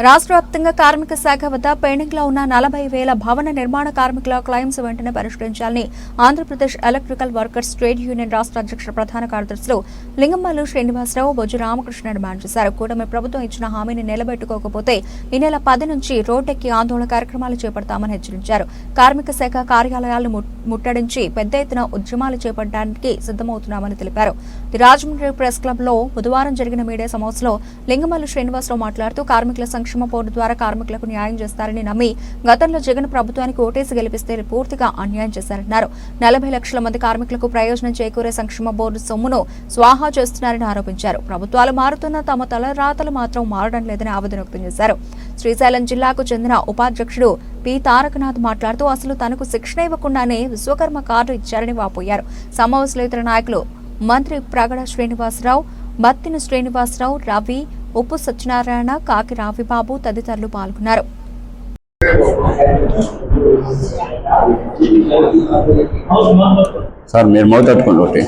రాష్ట్ర వ్యాప్తంగా కార్మిక శాఖ వద్ద పెండింగ్లో ఉన్న నలభై వేల భవన నిర్మాణ కార్మికుల క్లైమ్స్ వెంటనే పరిష్కరించాలని Andhra Pradesh electrical workers trade union రాష్ట్ర అధ్యక్ష ప్రధాన కార్యదర్శులు లింగంమల్లు శ్రీనివాసరావు బొజ్జు రామకృష్ణ డిమాండ్ చేశారు. కూటమి ప్రభుత్వం ఇచ్చిన హామీని నిలబెట్టుకోకపోతే ఈ నెల పది నుంచి రోడ్డెక్కి ఆందోళన కార్యక్రమాలు చేపడతామని హెచ్చరించారు. కార్మిక శాఖ కార్యాలయాలను ముట్టడించి పెద్ద ఎత్తున ఉద్యమాలు చేపట్టడానికి సిద్దమవుతున్నామని తెలిపారు. ది రాజమండ్రి ప్రెస్ క్లబ్లో బుధవారం జరిగిన మీడియా సమావేశంలో లింగమల్లు శ్రీనివాసరావు మాట్లాడుతూ కార్మికుల సంక్షేమ బోర్డు ద్వారా కార్మికులకు న్యాయం చేస్తారని నమ్మి గతంలో జగన్ ప్రభుత్వానికి ఓటేసి గెలిపిస్తే పూర్తిగా అన్యాయం చేశారన్నారు. నలభై లక్షల మంది కార్మికులకు ప్రయోజనం చేకూరే సంక్షేమ బోర్డు సొమ్మును స్వాహా చేస్తున్నారని ఆరోపించారు. ప్రభుత్వాలు మారుతున్న తమ తలరాతలు మాత్రం మారడం లేదని ఆవేదన వ్యక్తం చేశారు. శ్రీశైలం జిల్లాకు చెందిన ఉపాధ్యక్షుడు పి. తారకనాథ్ మాట్లాడుతూ అసలు తనకు శిక్షణ ఇవ్వకుండానే విశ్వకర్మ కార్డు ఇచ్చారని వాపోయారు. సమావేశంలో ఇతర నాయకులు మంత్రి ప్రగడ శ్రీనివాసరావు బత్తిన శ్రీనివాసరావు రవి ఉప్పు సత్యనారాయణ కాకి రావిబాబు తదితరులు పాల్గొన్నారు. సార్ మీరు మౌత్ తట్టుకోండి ఒకటి.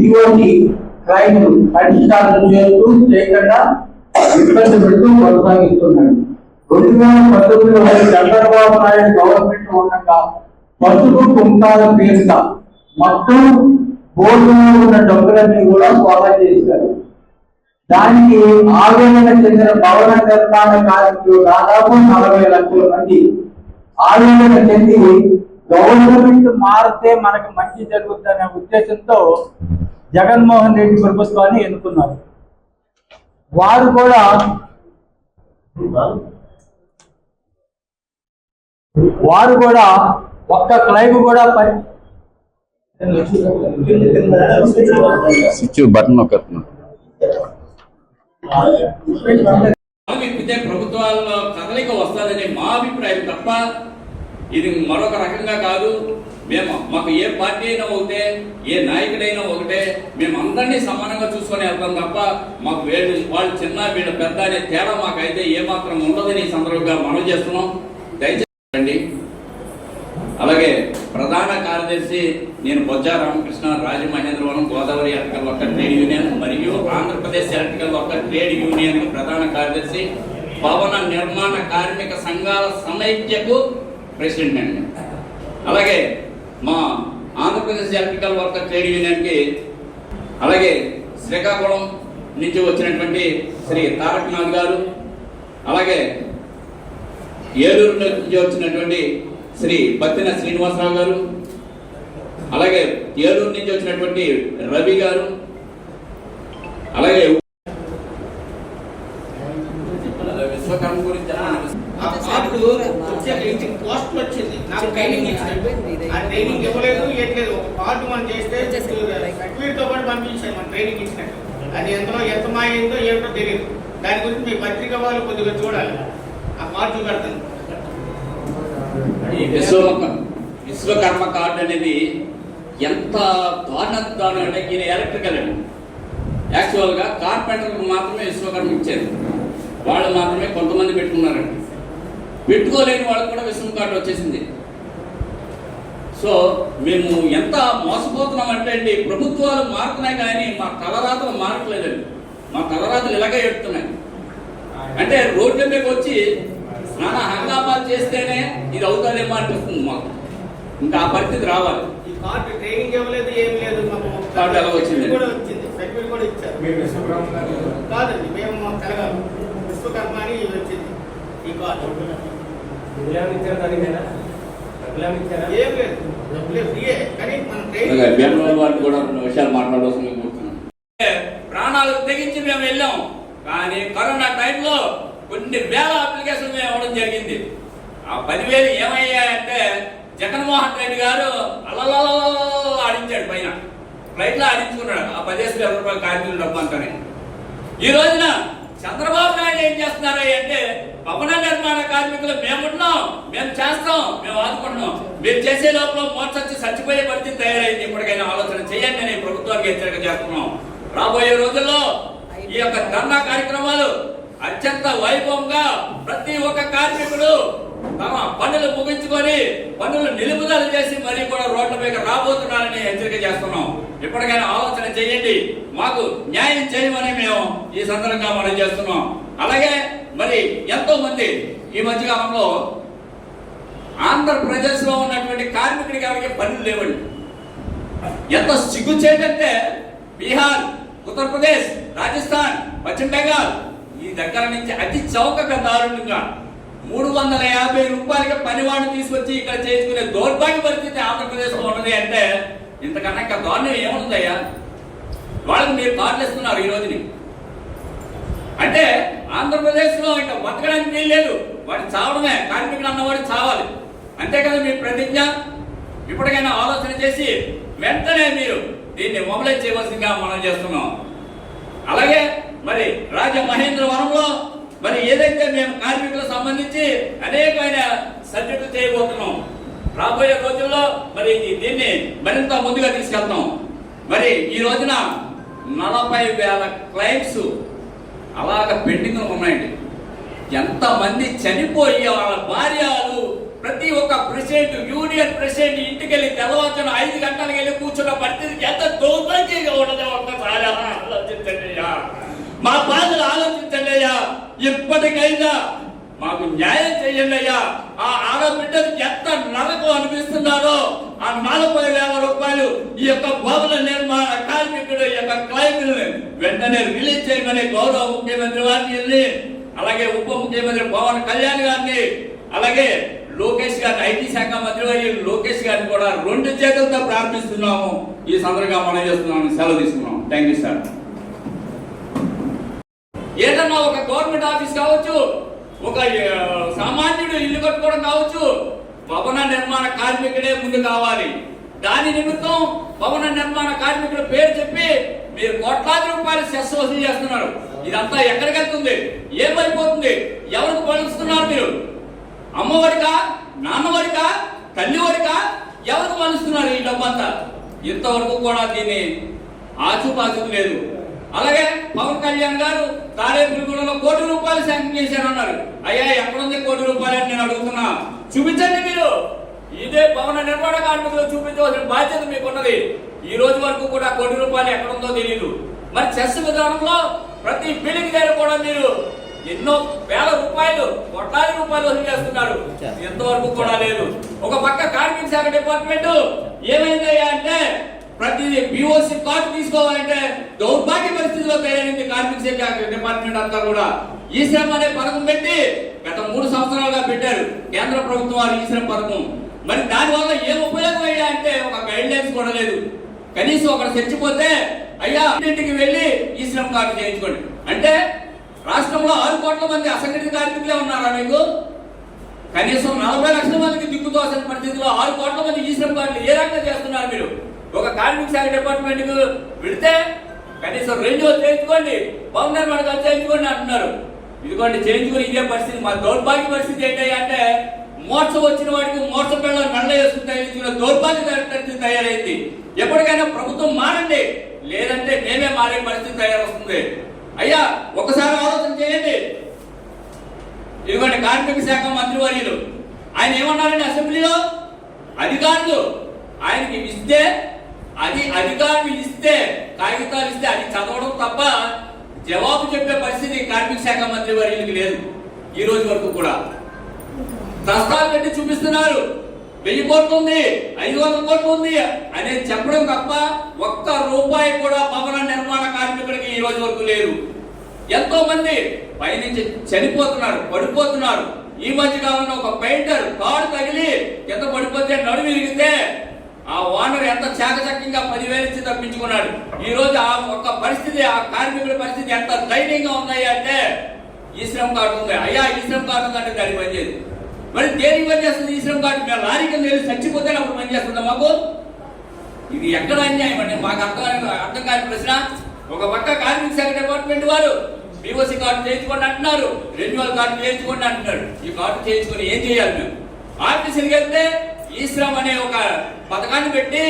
ఇటువంటి క్రైమ్ పరిష్కారం చేస్తూ చేయకుండా ఇబ్బంది పెడుతూ కొనసాగిస్తున్నాడు. రెండు వేల పంతొమ్మిదిలో చంద్రబాబు నాయుడు గవర్నమెంట్ ఉండగా పసుపు కుంకాల పేరిట మొత్తం బోర్డులో ఉన్న డబ్బులన్నీ కూడా స్వాగతం చేశారు. దానికి ఆవేదన చెందిన భవన నిర్మాణ కార్మికులు దాదాపు నలభై లక్షల మంది. ఆవేదన చెంది గవర్నమెంట్ మారితే మనకు మంచి జరుగుతుందనే ఉద్దేశంతో జగన్మోహన్ రెడ్డి ప్రభుత్వాన్ని ఎన్నుకున్నారు. వారు కూడా వారు కూడా ఒక్క క్లైమ్ కూడా స్విచ్ బటన్ విప్పితే ప్రభుత్వాల్లో కదలిక వస్తుందని మా అభిప్రాయం తప్ప ఇది మరొక రకంగా కాదు. మేము మాకు ఏ పార్టీ అయినా ఒకటే ఏ నాయకుడైనా ఒకటే మేము అందరినీ సమానంగా చూసుకొని వెళ్తాం తప్ప మాకు వీళ్ళు వాళ్ళు చిన్న వీళ్ళు పెద్ద అనే తేడా మాకైతే ఏమాత్రం ఉండదని ఈ సందర్భంగా మనం చేస్తున్నాం. అండి. అలాగే ప్రధాన కార్యదర్శి నేను Bojja Ramakrishna Rajamahendravaram Godavari electrical worker trade union మరియు Andhra Pradesh electrical worker trade union ప్రధాన కార్యదర్శి భవన నిర్మాణ కార్మిక సంఘాల సమైక్యకు ప్రెసిడెంట్ అండి. అలాగే మా ఆంధ్రప్రదేశ్ ఎలక్ట్రికల్ వర్కర్ ట్రేడ్ యూనియన్కి అలాగే శ్రీకాకుళం నుంచి వచ్చినటువంటి శ్రీ తారకనాథ్ గారు అలాగే ఏలూరు నుంచి వచ్చినటువంటి శ్రీ బత్తిన శ్రీనివాసరావు గారు అలాగే ఏలూరు నుంచి వచ్చినటువంటి రవి గారు అలాగే విశ్వకర్మ గురించి ఆ ఎయిటీన్ పోస్ట్ వచ్చింది. నాకు ట్రైనింగ్ ఇచ్చాడు ఆ ట్రైనింగ్ ఇవ్వలేదు ఇవ్వట్లేదు. ఒక పార్ట్ మనం చేస్తే సర్టిఫికేట్తో పాటు పంపించారు మన ట్రైనింగ్ ఇచ్చినట్టు. అది ఎంతలో ఎంత మాయిందో ఏమిటో తెలియదు దాని గురించి మీ పత్రిక వాళ్ళు కొద్దిగా చూడాలి. కార్డు చూపెడతాను ఈ విశ్వకర్మ విశ్వకర్మ కార్డు అనేది ఎంత దారుణం అంటే ఈయన ఎలక్ట్రికల్ అండి. యాక్చువల్గా కార్పెంటర్లకు మాత్రమే విశ్వకర్మ ఇచ్చారు. వాళ్ళు మాత్రమే కొంతమంది పెట్టుకున్నారండి. పెట్టుకోలేని వాళ్ళకి కూడా విశ్వం కార్డు వచ్చేసింది. సో మేము ఎంత మోసపోతున్నాం అంటే అండి ప్రభుత్వాలు మారుతున్నాయి కానీ మా తలరాతలు మారట్లేదండి. మా తలరాతలు ఇలాగే ఎడుతున్నాయి. అంటే రోడ్ల మీద వచ్చి నానా హంగామాలు చేస్తేనే ఇది అవుతుందేమో అనిపిస్తుంది మాకు. ఇంకా ఆ పరిస్థితి రావాలి. ట్రైనింగ్ ఇవ్వలేదు ఏం లేదు మాకు వచ్చింది? కూడా వచ్చింది సర్టిఫికేట్ కూడా ఇచ్చారు. కాదండి మేము మా తెలంగాణ విశ్వకర్మ అని వచ్చింది ఈ కార్డు. ఏం లేదు డబ్బులే ఫ్రీయే కానీ మనం ట్రైనింగ్ కూడా విషయాలు ప్రాణాలు తెగించి మేము వెళ్ళాం. కానీ కరోనా టైంలో కొన్ని వేల అప్లికేషన్ మేము ఇవ్వడం జరిగింది. ఆ పదివేలు ఏమయ్యాయంటే జగన్మోహన్ రెడ్డి గారు అలలలో ఆడించాడు పైన ఫ్లైట్లో ఆడించుకున్నాడు ఆ పదిహేను వేల రూపాయల కార్మికుల డబ్బు అంతానే ఈ రోజున చంద్రబాబు నాయుడు ఏం చేస్తున్నారు అంటే భవన నిర్మాణ కార్మికులు మేమున్నాం మేము చేస్తాం మేము ఆదుకుంటున్నాం మీరు చేసే లోపల మోర్చొచ్చి చచ్చిపోయే పరిస్థితి తయారైంది ఇప్పటికైనా ఆలోచన చేయండి అని ప్రభుత్వానికి హెచ్చరిక చేస్తున్నాం రాబోయే రోజుల్లో ఈ యొక్క ధర్నా కార్యక్రమాలు అత్యంత వైభవంగా ప్రతి ఒక్క కార్మికుడు తమ పనులు ముగించుకొని పనులు నిలుపుదల చేసి మరీ కూడా రోడ్ల మీద రాబోతున్నారని హెచ్చరిక చేస్తున్నాం. ఇప్పటికైనా ఆలోచన చేయండి. మాకు న్యాయం చేయమని మేము ఈ సందర్భంగా మనం చేస్తున్నాం. అలాగే మరి ఎంతో మంది ఈ మధ్యకాలంలో ఆంధ్రప్రదేశ్లో ఉన్నటువంటి కార్మికుడికి ఎవరికి పనులు లేవండి. ఎంత సిగ్గు చేయటంటే బీహార్ ఉత్తరప్రదేశ్ రాజస్థాన్ పశ్చిమ బెంగాల్ ఈ దగ్గర నుంచి అతి చౌకగా దారుణంగా మూడు వందల యాభై రూపాయలకి పనివాడిని తీసుకొచ్చి ఇక్కడ చేసుకునే దౌర్భాగ్య పరిస్థితి ఆంధ్రప్రదేశ్లో ఉన్నది అంటే ఇంతకన్నా ఇంకా దారుణం ఏముందయ్యా? వాళ్ళకి మీరు కార్డులు ఇస్తున్నారు ఈ రోజుని. అంటే ఆంధ్రప్రదేశ్లో ఇంకా బతకడానికి వీలు లేదు. వాడు చావడమే కార్మికుడు అన్నవాడు చావాలి. అంతే కదా మీ ప్రతిజ్ఞ? ఇప్పటికైనా ఆలోచన చేసి వెంటనే మీరు దీన్ని మొబలైజ్ చేయవలసిందిగా మనం చేస్తున్నాం. అలాగే మరి రాజ మహేంద్రవరంలో మరి ఏదైతే మేము కార్మికులకు సంబంధించి అనేకమైన సబ్జెక్టులు చేయబోతున్నాం. రాబోయే రోజుల్లో మరి దీన్ని మరింత ముందుగా తీసుకెళ్తాం. మరి ఈ రోజున నలభై వేల క్లైమ్స్ అలాగ పెండింగ్ ఉన్నాయండి. ఎంతమంది చనిపోయి వాళ్ళ భార్యలు ప్రతి ఒక్క ప్రెసిడెంట్ యూనియన్ ప్రెసిడెంట్ ఇంటికి వెళ్ళి తెల్లవారుజున ఐదు గంటలకు వెళ్ళి కూర్చున్న పరిస్థితి ఎంత దౌర్భాగ్యంగా ఉండదు ఒక్కసారి ఆలోచించండి మా బాధలు ఆలోచించండి అయ్యా ఇప్పటికైనా మాకు న్యాయం చేయండి అయ్యా ఆ ఆడబిడ్డలు ఎంత నరకు అనిపిస్తున్నారో ఆ నలభై వేల రూపాయలు ఈ యొక్క భవన నిర్మాణ కార్మికుడు ఈ యొక్క క్లైంట్ వెంటనే రిలీజ్ చేయమని గౌరవ ముఖ్యమంత్రి వారిని అలాగే ఉప ముఖ్యమంత్రి పవన్ కళ్యాణ్ గారిని అలాగే లోకేష్ గారిని ఐటీ శాఖ మంత్రి వారి లోకేష్ గారిని కూడా రెండు చేతులతో ప్రార్థిస్తున్నాము. ఈ సందర్భంగా మనం చేస్తున్నాము సెలవు తీసుకున్నాం థ్యాంక్ యూ సార్. ఏదన్నా ఒక గవర్నమెంట్ ఆఫీస్ కావచ్చు ఒక సామాన్యుడు ఇల్లు కట్టుకోవడం కావచ్చు భవన నిర్మాణ కార్మికుడే ముందు కావాలి. దాని నిమిత్తం భవన నిర్మాణ కార్మికుల పేరు చెప్పి మీరు కోట్లాది రూపాయలు సెస్ వసూలు చేస్తున్నారు. ఇదంతా ఎక్కడికి వెళ్తుంది? ఏమైపోతుంది? ఎవరికి పలుస్తున్నారు మీరు? అమ్మఒడికా? నాన్నఒడికా? తల్లిఒడికా? ఎవరికి పలుస్తున్నారు ఈ డబ్బంతా? ఇంతవరకు కూడా దీన్ని ఆచుపాచు లేదు. అలాగే పవన్ కళ్యాణ్ గారు తాడేపల్లిగూడలో కోటి రూపాయలు శాంక్షన్ చేశారన్నారు. అయ్యా ఎక్కడుంది కోటి రూపాయలు అని నేను అడుగుతున్నా. చూపించండి మీరు. ఇదే భవన నిర్మాణ కార్మికులు చూపించవలసిన బాధ్యత మీకున్నది. ఈ రోజు వరకు కూడా కోటి రూపాయలు ఎక్కడుందో తెలియదు మరి చెస్ విధానంలో ప్రతి బిల్డింగ్ దగ్గర కూడా మీరు ఎన్నో వేల రూపాయలు కోట్లాది రూపాయలు వసూలు చేస్తున్నారు. ఎంతవరకు కూడా లేదు. ఒక పక్క కార్మిక శాఖ డిపార్ట్మెంట్ ఏమైందయ్యా అంటే ప్రతి బిఓసి కార్డు తీసుకోవాలంటే దౌర్భాగ్య పరిస్థితిలో తయారైంది కార్మిక శాఖ డిపార్ట్మెంట్ అంతా కూడా. ఈ శ్రమ అనే పథకం పెట్టి గత మూడు సంవత్సరాలుగా పెట్టారు కేంద్ర ప్రభుత్వం వారు ఈ శ్రమ పథకం. మరి దాని వల్ల ఏం ఉపయోగం అయ్యా అంటే ఒక గైడ్ లైన్స్ కూడా లేదు. కనీసం ఒకరు చచ్చిపోతే అయ్యా ఇంటికి వెళ్ళి ఈ శ్రమ కార్డు చేయించుకోండి. అంటే రాష్ట్రంలో ఆరు కోట్ల మంది అసంఘటిత కార్మికులే ఉన్నారా మీకు? కనీసం నలభై లక్షల మందికి దిక్కుతోసిన పరిస్థితిలో ఆరు కోట్ల మంది ఈ శ్రమ కార్డులు ఏ రకంగా చేస్తున్నారు మీరు? ఒక కార్మిక శాఖ డిపార్ట్మెంట్కు వెళితే కనీసం రెండు చేయించుకోండి బాగున్నారు నిర్మాణ ఖర్చు చేయించుకోండి అంటున్నారు. ఇదిగోండి చేయించుకుని ఇదే పరిస్థితి మా దౌర్భాగ్య పరిస్థితి ఏంటి అంటే మోర్చ వచ్చిన వాడికి మోర్చ పిల్లలు నల్ల వేసుకుని తయారించుకున్న దౌర్భాగ్య తయారైంది. ఎప్పటికైనా ప్రభుత్వం మారండి లేదంటే మేమే మారే పరిస్థితి తయారవుతుంది. అయ్యా ఒకసారి ఆలోచన చేయండి. ఇదిగోండి కార్మిక శాఖ మంత్రివర్యులు. ఆయన ఏమన్నారండి అసెంబ్లీలో? అధికారులు ఆయనకి ఇస్తే అది అధికారులు ఇస్తే కాగితాలు ఇస్తే అది చదవడం తప్ప జవాబు చెప్పే పరిస్థితి కార్మిక శాఖ మంత్రి వర్యులకి లేదు ఈ రోజు వరకు కూడా. దస్తాలు పెట్టి చూపిస్తున్నారు. వెయ్యి కోట్లు ఉంది ఐదు వందల కోట్లు ఉంది అనేది చెప్పడం తప్ప ఒక్క రూపాయి కూడా భవన నిర్మాణ కార్మికుడికి ఈ రోజు వరకు లేరు ఎంతో మంది పైనుంచి చనిపోతున్నారు పడిపోతున్నారు. ఈ మధ్య కాలంలో ఒక పెయింటర్ కాడు తగిలి కింద పడిపోతే నడుము విరిగితే ఆ ఓనర్ ఎంత చాకచక్యంగా పదివేలు ఇచ్చి తప్పించుకున్నాడు? ఈ రోజు ఆ ఒక్క పరిస్థితి ఆ కార్మికుల పరిస్థితి ఎంత దైన్యంగా ఉన్నాయి అంటే ఈ శ్రమ కార్డు ఉంది. అయ్యా ఈ శ్రమ కార్డు ఉందంటే దాన్ని పనిచేయదు. మరి దేనికి పనిచేస్తుంది ఈ శ్రమ కార్డు? మేము లారీకి వెళ్ళి చచ్చిపోతే అప్పుడు పనిచేస్తుందా మాకు? ఇది ఎక్కడ అన్యాయం అండి? మాకు అర్థం అర్థం కాని ప్రశ్న. ఒక పక్క కార్మిక శాఖ డిపార్ట్మెంట్ వారు బీఓసీ కార్డు చేయించుకోండి అంటున్నారు. రెన్యువల్ కార్డు చేయించుకోండి అంటున్నారు. ఈ కార్డు చేయించుకొని ఏం చేయాలి మేము? ఆర్టీసీకి వెళ్తే ఈ శ్రమ్ అనే ఒక పథకాన్ని పెట్టి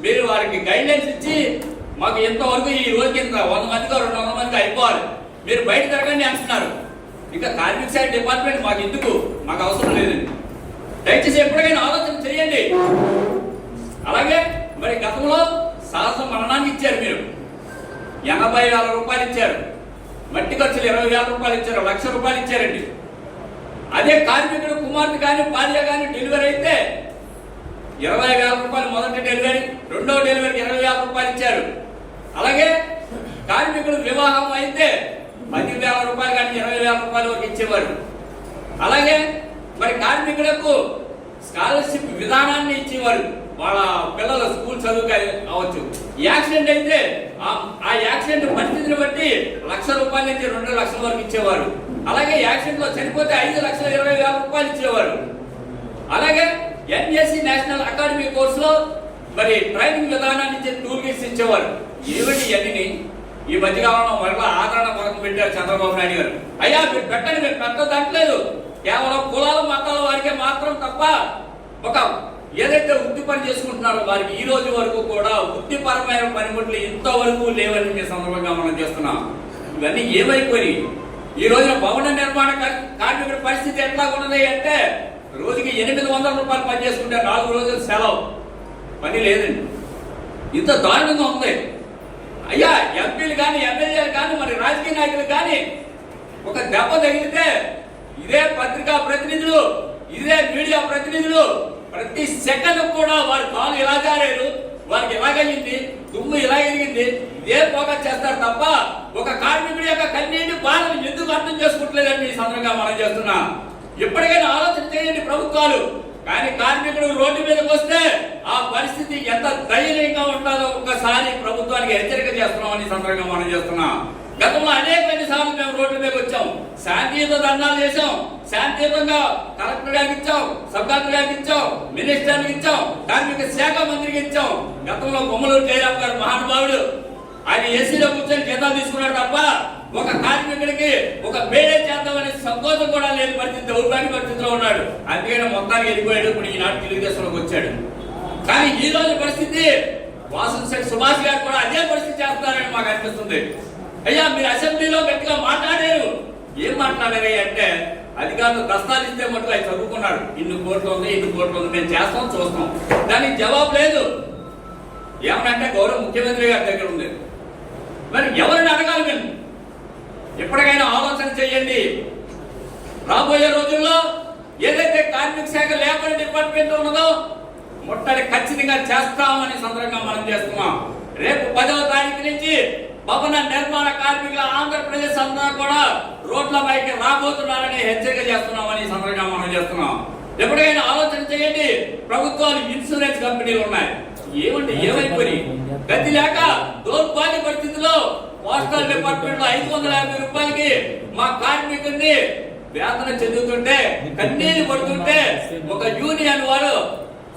మీరు వారికి గైడ్లైన్స్ ఇచ్చి మాకు ఎంతవరకు ఈ రోజుకి ఇంత వంద మందికి రెండు వందల మందికి అయిపోవాలి. మీరు బయట తిరగండి అంటున్నారు. ఇంకా కార్మిక శాఖ డిపార్ట్మెంట్ మాకు ఎందుకు? మాకు అవసరం లేదండి. దయచేసి ఎప్పుడైనా ఆలోచన చేయండి. అలాగే మరి గతంలో సాహస మరణాన్ని ఇచ్చారు మీరు. ఎనభై వేల రూపాయలు ఇచ్చారు. మట్టి ఖర్చులు ఇరవై వేల రూపాయలు ఇచ్చారు. లక్ష రూపాయలు ఇచ్చారండి. అదే కార్మికుడు కుమార్తె కానీ భార్య కానీ డెలివరీ అయితే ఇరవై వేల రూపాయలు మొదటి డెలివరీ రెండో డెలివరీకి ఇరవై వేల రూపాయలు ఇచ్చారు. అలాగే కార్మికుడు వివాహం అయితే పది వేల రూపాయలు కానీ ఇరవై వేల రూపాయలు వరకు ఇచ్చేవారు. అలాగే మరి కార్మికులకు స్కాలర్షిప్ విధానాన్ని ఇచ్చేవారు. వాళ్ళ పిల్లల స్కూల్ చదువు అవ్వచ్చు యాక్సిడెంట్ అయితే ఆ- ఆ యాక్సిడెంట్ పరిస్థితిని బట్టి లక్ష రూపాయల నుంచి రెండు లక్షల వరకు ఇచ్చేవారు. అలాగే యాక్సిడెంట్లో చనిపోతే ఐదు లక్షల ఇరవై వేల రూపాయలు ఇచ్చేవారు. అలాగే ఎన్ఎస్సి నేషనల్ అకాడమీ కోర్సులో మరి ట్రైనింగ్ విధానాన్ని ఇచ్చే టూల్ ఇచ్చేవారు. ఏమిటి ఇవన్నీ? ఈ మధ్యకాలంలో మరలా ఆదరణ పథకం పెట్టారు చంద్రబాబు నాయుడు గారు. అయ్యా మీరు పెట్టండి మీరు పెద్ద దాంట్లేదు. కేవలం కులాల మతాల వారికే మాత్రం తప్ప ఒక ఏదైతే వృత్తి పని చేసుకుంటున్నారో వారికి ఈ రోజు వరకు కూడా వృత్తిపరమైన పనిముట్లు ఇంతవరకు లేవని మీ సందర్భంగా మనం చేస్తున్నాం. ఇవన్నీ ఏమైపోయి ఈ రోజున భవన నిర్మాణ కా- కార్మికుడి పరిస్థితి ఎట్లా ఉన్నది అంటే రోజుకి ఎనిమిది వందల రూపాయలు పని చేసుకుంటే నాలుగు రోజులు సెలవు. పని లేదండి. ఇంత దారుణంగా ఉంది. అయ్యా ఎంపీలు కానీ ఎమ్మెల్యేలు కానీ మరి రాజకీయ నాయకులు కానీ ఒక దెబ్బ తగిలితే ఇదే పత్రికా ప్రతినిధులు ఇదే మీడియా ప్రతినిధులు ప్రతి సెకండ్ కూడా వారి కాలు ఇలా జారారు వారికి ఇలాగయింది దుమ్ము ఇలా ఎరిగింది ఇదే ఫోకస్ చేస్తారు తప్ప ఒక కార్మికుడి యొక్క కన్నీటి బాధను ఎందుకు అర్థం చేసుకుంటలేదని ఈ సందర్భంగా మనం చేస్తున్నా. ఇప్పటికైనా ఆలోచన చేయండి ప్రభుత్వాలు. కానీ కార్మికుడు రోడ్డు మీదకి వస్తే ఆ పరిస్థితి ఎంత దయనీయంగా ఉంటుందో ఒక్కసారి ప్రభుత్వానికి హెచ్చరిక చేస్తున్నామని ఈ సందర్భంగా మనం చేస్తున్నాం. గతంలో అనేక సార్లు మేము రోడ్ల మీద వచ్చాం. శాంతియుత దండాలు చేసాం శాంతియుతంగా కలెక్టర్ గారికి ఇచ్చాం సబ్ కలెక్టర్ గారికి ఇచ్చాం మినిస్టర్కి ఇచ్చాం కార్మిక శాఖ మంత్రికి ఇచ్చాం. గతంలో బొమ్మలూరు జయరామ్ గారు మహానుభావుడు. ఆయన ఏసీలో కూర్చొని జీతాలు తీసుకున్నాడు తప్ప ఒక కార్మికుడికి ఒక మేడే చేద్దామనే సంకోచం కూడా లేని పరిస్థితి దౌర్భాగ్య పరిస్థితిలో ఉన్నాడు. అందుకని మొత్తానికి వెళ్ళిపోయాడు ఇప్పుడు ఈనాడు తెలుగుదేశంలోకి వచ్చాడు. కానీ ఈ రోజు పరిస్థితి వాసన్ శెట్టి సుభాష్ గారు కూడా అదే పరిస్థితి చేస్తారని మాకు అనిపిస్తుంది. అయ్యా మీరు అసెంబ్లీలో గట్టిగా మాట్లాడారు. ఏం మాట్లాడారు అంటే అధికారులు దస్తాలిస్తే మటుకు ఆయన చదువుకున్నాడు. ఇన్ని కోట్లు ఉంది ఇన్ని కోట్లు ఉంది మేము చేస్తాం చూస్తాం. దానికి జవాబు లేదు. ఏమనంటే గౌరవ ముఖ్యమంత్రి గారి దగ్గర ఉంది. మరి ఎవరిని అడగాలి మేము? ఎప్పటికైనా ఆలోచన చేయండి. రాబోయే రోజుల్లో ఏదైతే కార్మిక శాఖ లేబర్ డిపార్ట్మెంట్ ఉన్నదో ముట్టడి ఖచ్చితంగా చేస్తామని సందర్భంగా మనం చేస్తున్నాం. రేపు పదవ తారీఖు నుంచి భవన నిర్మాణ కార్మికుల ఆంధ్రప్రదేశ్ అంతా కూడా రోడ్ల పైకి రాబోతున్నారని హెచ్చరిక చేస్తున్నామని సందర్భంగా మనం చేస్తున్నాం. ఎప్పుడైనా ఆలోచన చేయండి. ప్రభుత్వాలు ఇన్సూరెన్స్ కంపెనీలు ఉన్నాయి. ఏమంటే ఏమైపోయి గతి లేక దౌర్భాగ్య పరిస్థితిలో పోస్టల్ డిపార్ట్మెంట్లో ఐదు వందల యాభై రూపాయలకి మా కార్మికుడిని వేతన చెందుతుంటే కన్నీరు పడుతుంటే ఒక యూనియన్ వారు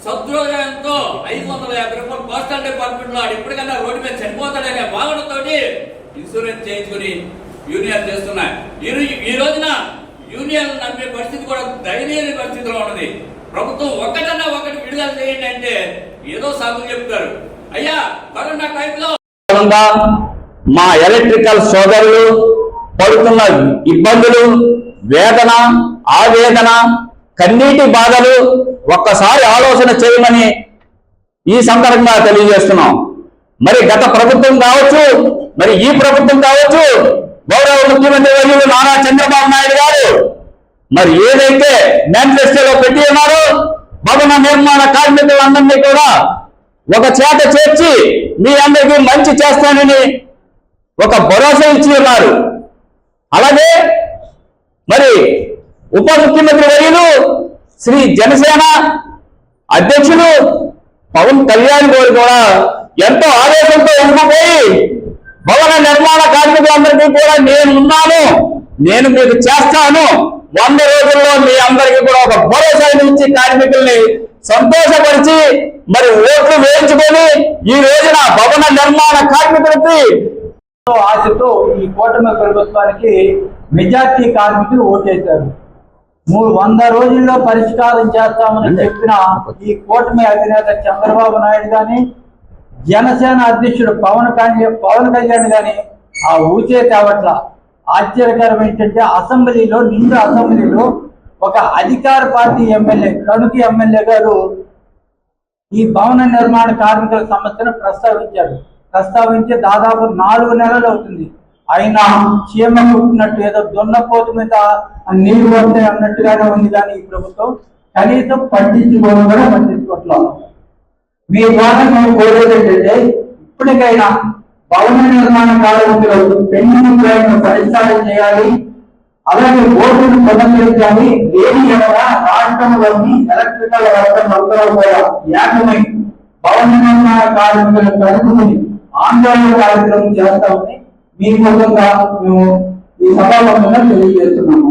సద్రోహంతో ఐదు వందల యాభై రూపాయలు పోస్టల్ డిపార్ట్మెంట్లో ఆడు ఎప్పటికన్నా రోడ్డు మీద చనిపోతాడనే భావనతో ఇన్సూరెన్స్ చేయించుకుని యూనియన్ చేస్తున్నాయి. ఈ ఈ రోజున యూనియన్ నమ్మే పరిస్థితి కూడా దయనీయ పరిస్థితిలో ఉన్నది. ప్రభుత్వం ఒకటన్నా ఒకటి విడుదల చేయండి అంటే ఏదో సాగు చెప్తారు. అయ్యా కరోనా టైంలో మా ఎలక్ట్రికల్ సోదరులు పడుతున్న ఇబ్బందులు వేదన ఆవేదన కన్నీటి బాధలు ఒక్కసారి ఆలోచన చేయమని ఈ సందర్భంగా తెలియజేస్తున్నాం. మరి గత ప్రభుత్వం కావచ్చు మరి ఈ ప్రభుత్వం కావచ్చు గౌరవ ముఖ్యమంత్రి వర్యులు నారా చంద్రబాబు నాయుడు గారు మరి ఏదైతే మేనిఫెస్టోలో పెట్టి ఉన్నారో భవన నిర్మాణ కార్మికులందరినీ కూడా ఒక చేత చేర్చి మీ అందరికీ మంచి చేస్తానని ఒక భరోసా ఇచ్చి ఉన్నారు. అలాగే మరి ఉప ముఖ్యమంత్రి వర్యులు శ్రీ జనసేన అధ్యక్షులు పవన్ కళ్యాణ్ గారు కూడా ఎంతో ఆవేశంతో ఎన్నుకుపోయి భవన నిర్మాణ కార్మికులందరికీ కూడా నేను ఉన్నాను నేను మీకు చేస్తాను. వంద రోజుల్లో మీ అందరికీ కూడా ఒక భరోసా ఇచ్చి కార్మికుల్ని సంతోషపరిచి మరి ఓట్లు వేయించుకొని ఈ రోజున భవన నిర్మాణ కార్మికులకి ఆశతో ఈ కూటమి ప్రభుత్వానికి మెజార్టీ కార్మికులు ఓటేశారు. మూడు వంద రోజుల్లో పరిష్కారం చేస్తామని చెప్పిన ఈ కూటమి అధినేత చంద్రబాబు నాయుడు గాని జనసేన అధ్యక్షుడు పవన్ కళ్యాణ్ పవన్ కళ్యాణ్ గాని ఆ ఊచే తేవట్ల. ఆశ్చర్యకరం ఏంటంటే అసెంబ్లీలో నిండు అసెంబ్లీలో ఒక అధికార పార్టీ ఎమ్మెల్యే తణుకు ఎమ్మెల్యే గారు ఈ భవన నిర్మాణ కార్మికుల సమస్యను ప్రస్తావించాడు ప్రస్తావించి దాదాపు నాలుగు నెలలు అవుతుంది. అయినా చీమ కుట్టినట్టు ఏదో దున్నపోతు మీద నీళ్ళు వస్తాయి అన్నట్టుగానే ఉంది కానీ ఈ ప్రభుత్వం. కనీసం పట్టించుకోవడం కూడా పట్టించుకోవట్లేదు మీ ద్వారా మేము కోరేది ఏంటంటే ఇప్పటికైనా భవన నిర్మాణ కార్మికులు పెండింగ్ లైన్ పరిష్కారం చేయాలి. అలాగే బోర్డును పునరుద్ధరించాలి లేని ఎవరా రాష్ట్రంలోని ఎలక్ట్రికల్ వర్కర్లు అందరూ కూడా ఏకమై భవన నిర్మాణ కార్మికులను కలుపుకుని ఆందోళన కార్యక్రమం చేస్తామని మీ మూలంగా మేము ఈ సభాపక్షంగా తెలియజేస్తున్నాము.